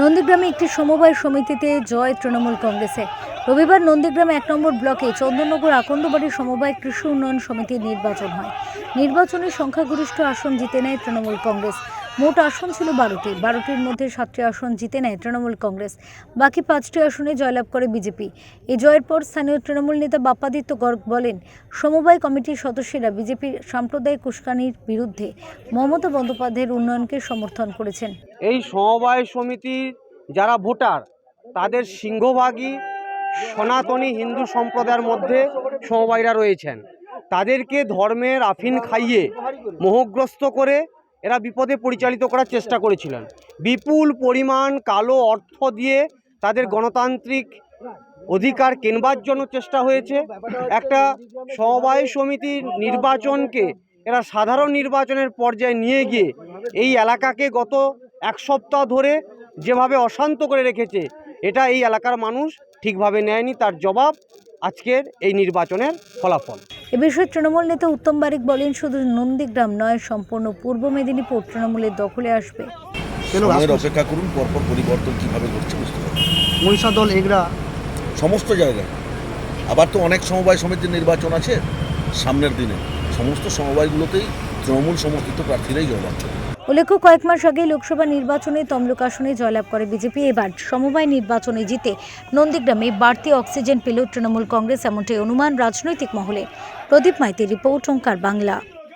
নন্দীগ্রামে একটি সমবায় সমিতিতে জয় তৃণমূল কংগ্রেসে। রবিবার নন্দীগ্রামে এক নম্বর ব্লকে চন্দননগর আকন্দবাড়ি সমবায় কৃষি উন্নয়ন সমিতির নির্বাচন হয়। নির্বাচনে সংখ্যাগরিষ্ঠ আসন জিতে নেয় তৃণমূল কংগ্রেস। মোট আসন ছিল বারোটি। বারোটির মধ্যে সাতটি আসন জিতে নেয় তৃণমূল কংগ্রেস। বাকি পাঁচটি আসনে জয়লাভ করে বিজেপি। এই জয়ের পর স্থানীয় তৃণমূল নেতা বাপ্পাদিত্য গর্গ বলেন, সমবায় কমিটির সদস্যরা বিজেপির সাম্প্রদায়িক উস্কানির বিরুদ্ধে মমতা বন্দ্যোপাধ্যায়ের উন্নয়নকে সমর্থন করেছেন। এই সমবায় সমিতির যারা ভোটার, তাদের সিংহভাগই সনাতনী হিন্দু সম্প্রদায়ের মধ্যে সমবায়রা রয়েছেন। তাদেরকে ধর্মের আফিন খাইয়ে মোহগ্রস্ত করে এরা বিপদে পরিচালিত করার চেষ্টা করেছিলেন। বিপুল পরিমাণ কালো অর্থ দিয়ে তাদের গণতান্ত্রিক অধিকার কেনবার জন্য চেষ্টা হয়েছে। একটা সমবায় সমিতির নির্বাচনকে এরা সাধারণ নির্বাচনের পর্যায়ে নিয়ে গিয়ে এই এলাকাকে গত এক সপ্তাহ ধরে যেভাবে অশান্ত করে রেখেছে, এটা এই এলাকার মানুষ ঠিকভাবে নেয়নি। তার জবাব আজকের এই নির্বাচনের ফলাফল। এ বিষয়ে তৃণমূল নেতা উত্তম বারিক বলেন শুধু নন্দীগ্রাম নয় সম্পূর্ণ পূর্ব মেদিনীপুর তৃণমূলের দখলে আসবে। অপেক্ষা করুন পরপর পরিবর্তন কীভাবে ঘটছে বুঝতে পারবেন। মহিষা দল এগরা সমস্ত জায়গায়। আবার তো অনেক সমবায় সমিতির নির্বাচন আছে সামনের দিনে। সমস্ত সমবায়গুলোতেই তৃণমূল সমর্থিত প্রার্থীরাই জয়লাভ করবে উল্লেখ্য, কয়েক মাস আগে লোকসভা নির্বাচনে তমলুক আসনে জয়লাভ করে বিজেপি। এবার সমবায় নির্বাচনে জিতে নন্দীগ্রামে বাড়তি অক্সিজেন পেল তৃণমূল কংগ্রেস, এমনটাই অনুমান রাজনৈতিক মহলে। প্রদীপ মাইতির রিপোর্ট, ওঙ্কার বাংলা।